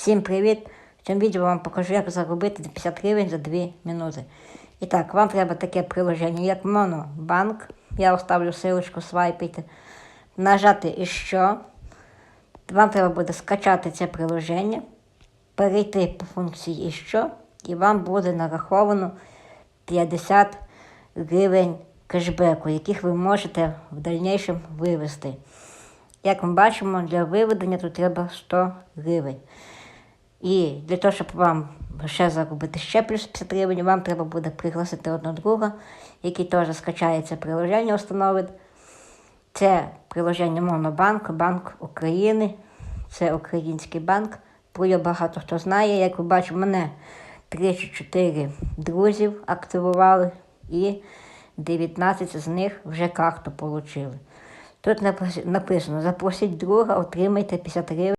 Всім привіт! В цьому відео вам покажу, як заробити 50 гривень за 2 минути. І так, вам треба таке приложення, як Монобанк. Я оставлю ссылочку, свайпайте. Нажати і що. Вам треба буде скачати це приложення, перейти по функції і що, і вам буде нараховано 50 гривень кешбеку, яких ви можете в дальнішому вивести. Як ми бачимо, для виведення тут треба 100 гривень. І для того, щоб вам ще заробити ще плюс 50 гривень, вам треба буде пригласити одного друга, який теж скачає це приложення, установить. Це приложення Монобанк, Банк України, це український банк. Про його багато хто знає. Як ви бачите, мене 3 чи 4 друзів активували і 19 з них вже карту отримали. Тут написано: запросіть друга, отримайте 50 гривень.